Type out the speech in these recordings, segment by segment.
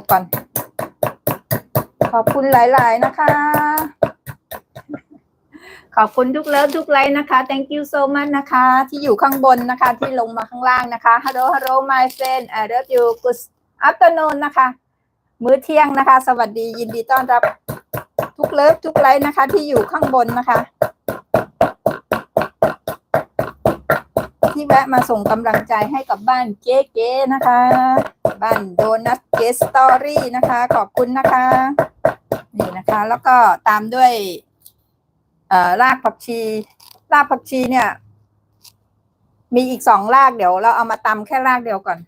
กก่อน ขอบคุณหลาย ๆ นะคะ ขอบคุณทุกเลิฟทุกไลค์นะคะ thank you so much นะคะ ที่อยู่ข้างบนนะคะ ที่ลงมาข้างล่างนะคะ hello hello my friend I love you good afternoon นะคะ มื้อเที่ยงนะคะ สวัสดียินดีต้อนรับทุกเลิฟทุกไลค์นะคะ ที่อยู่ข้างบนนะคะ ที่แวะมาส่งกำลังใจให้กับบ้านเก๋ๆนะคะ บ้านโดนัทเกสตอรี่นะคะ ขอบคุณนะคะ นี่นะคะ แล้วก็ตามด้วยเอ่อรากผักชี รากผักชีเนี่ย มีอีกสองรากเดี๋ยว เราเอามาตำแค่รากเดียวก่อน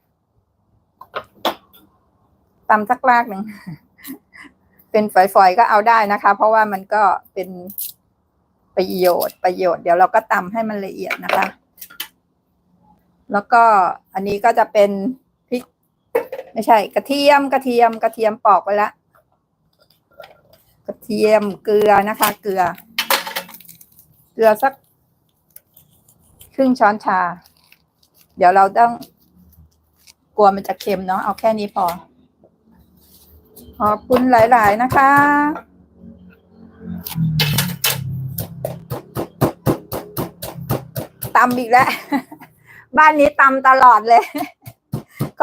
ตำสักรากหนึ่ง เป็นฝอยๆก็เอาได้นะคะ เพราะว่ามันก็เป็นประโยชน์ประโยชน์เดี๋ยวเราก็ตำให้มันละเอียดนะคะ แล้วก็อันนี้ก็จะเป็น ไม่ใช่ กระเทียมกระเทียมกระเทียมปอกไปแล้วกระเทียมเกลือนะคะ เกลือ เกลือสัก ครึ่งช้อนชา เดี๋ยวเราต้องกลัวมันจะเค็มเนาะเอาแค่นี้พอ ขอบคุณหลาย ๆ นะคะ ตำอีกแล้ว บ้านนี้ตำตลอดเลย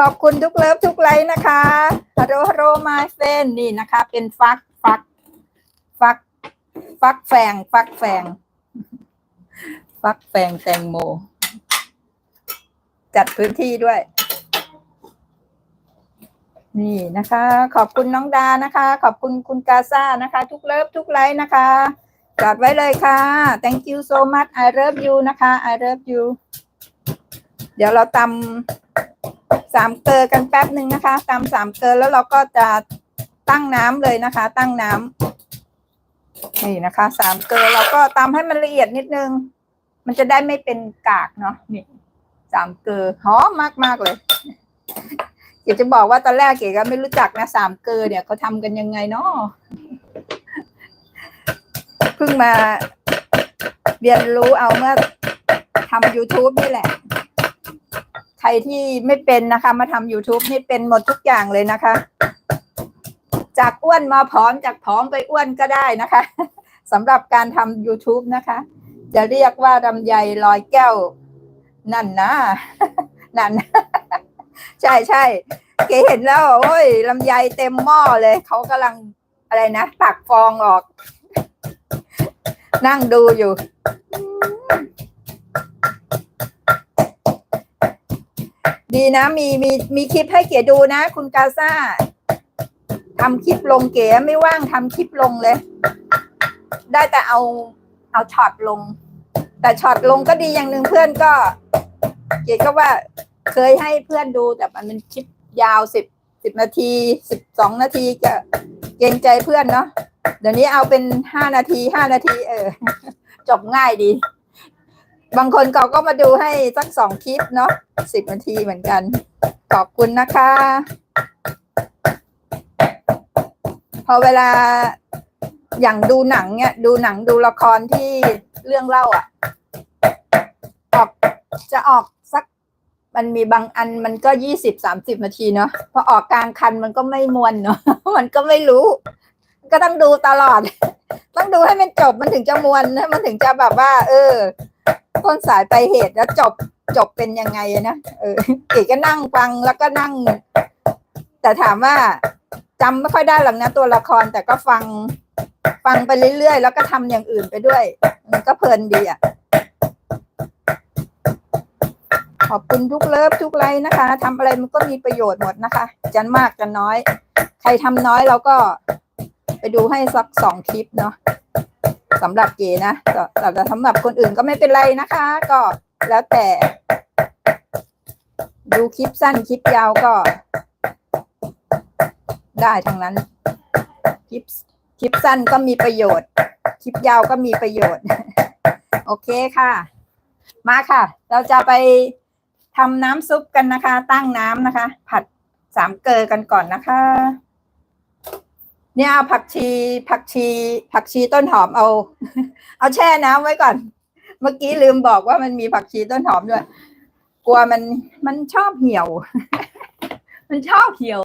ขอบคุณทุกเลิฟทุกไลค์นะคะฮัลโหลฮัลโหลมาเฟนนี่นะคะ เป็นฟักฟัก ฟัก ฟักแฟงฟักแฟงฟักแฟงแตงโม จัดพื้นที่ด้วย นี่นะคะ ขอบคุณน้องดานะคะ ขอบคุณคุณกาซ่านะคะ ทุกเลิฟทุกไลค์นะคะจอดไว้เลยค่ะ thank you so much I love you นะคะ I love you เดี๋ยวเราตำ สามเกลือกันแป๊บหนึ่งนะคะตำสามเกลือแล้วเราก็จะตั้งน้ำเลยนะคะ ตั้งน้ำนี่นะคะสามเกลือเราก็ตำให้มันละเอียดนิดนึง มันจะได้ไม่เป็นกากเนาะนี่สามเกลือหอมมากมากๆเลยอยากจะบอกว่าตอนแรกเก๋ก็ไม่รู้จักนะสามเกลือเนี่ยเขาทำกันยังไงเนาะเพิ่งมาเรียนรู้เอาเมื่อทำ YouTube นี่แหละ รที่ไม่เป็นนะคะ มาทำ YouTube นี่เป็นหมดทุกอย่างเลยนะคะ จากอ้วนมาผอมจากผอมไปอ้วนก็ได้นะคะสำหรับการทำ YouTube นะคะ จะเรียกว่าลำไยลอยแก้ว นั่นนะนั่น ใช่ใช่เก๋เห็นแล้วโอ้ยลำไยเต็มหม้อเลยเขากำลังอะไรนะตักฟองออก นั่งดูอยู่ ดีนะ มีมีมีคลิปให้เก๋ดูนะ คุณกาซ่าทำคลิปลงเก๋ไม่ว่างทำคลิปลงเลย ได้แต่เอาเอาช็อตลง แต่ช็อตลงก็ดีอย่างหนึ่งเพื่อนก็ เก๋ก็ว่าเคยให้เพื่อนดูแต่มันเป็นคลิปยาวสิบสิบนาทีสิบสองนาทีก็เกรงใจเพื่อนเนาะเดี๋ยวนี้เอาเป็นห้านาทีห้านาที เออ จบง่ายดี บางคนเขาก็มาดูให้สักสองคลิปเนาะสิบนาทีเหมือนกัน ขอบคุณนะคะ พอเวลาอย่างดูหนังเนี่ย ดูหนังดูละครที่เรื่องเล่าอะ ออกจะออกสัก มันมีบางอันมันก็ยี่สิบสามสิบนาทีเนาะพอออกกลางคันมันก็ไม่มวนเนาะมันก็ไม่รู้ ก็ต้องดูตลอด ต้องดูให้มันจบมันถึงจะมวนนะมันถึงจะแบบว่า เออ ต้นสายไปเหตุแล้วจบจบเป็นยังไงนะเออเก๋ก็นั่งฟังแล้วก็นั่ง แต่ถามว่าจำไม่ค่อยได้หรอกนะตัวละครแต่ก็ฟังฟังไปเรื่อยๆ แล้วก็ทำอย่างอื่นไปด้วย มันก็เพลินดีอะ ขอบคุณทุกเลิฟทุกไลน์นะคะทำอะไรมันก็มีประโยชน์หมดนะคะจะมากจะน้อย ใครทำน้อยเราก็ไปดูให้สักสองคลิปเนาะ สำหรับเก๋นะแต่สำหรับคนอื่นก็ไม่เป็นไรนะคะ ก็แล้วแต่ ดูคลิปสั้นคลิปยาวก็ ได้ทั้งนั้น คลิปคลิปสั้นก็มีประโยชน์ คลิปยาวก็มีประโยชน์ โอเคค่ะ มาค่ะ เราจะไปทำน้ำซุปกันนะคะ ตั้งน้ำนะคะ ผัดสามเกลอกันก่อนนะคะ เนี่ยเอาผักชีผักชีผักชีต้นหอมเอา เอาแช่น้ำไว้ก่อน เมื่อกี้ลืมบอกว่ามันมีผักชีต้นหอมด้วย กลัวมันมันชอบเหี่ยว มันชอบเหี่ยว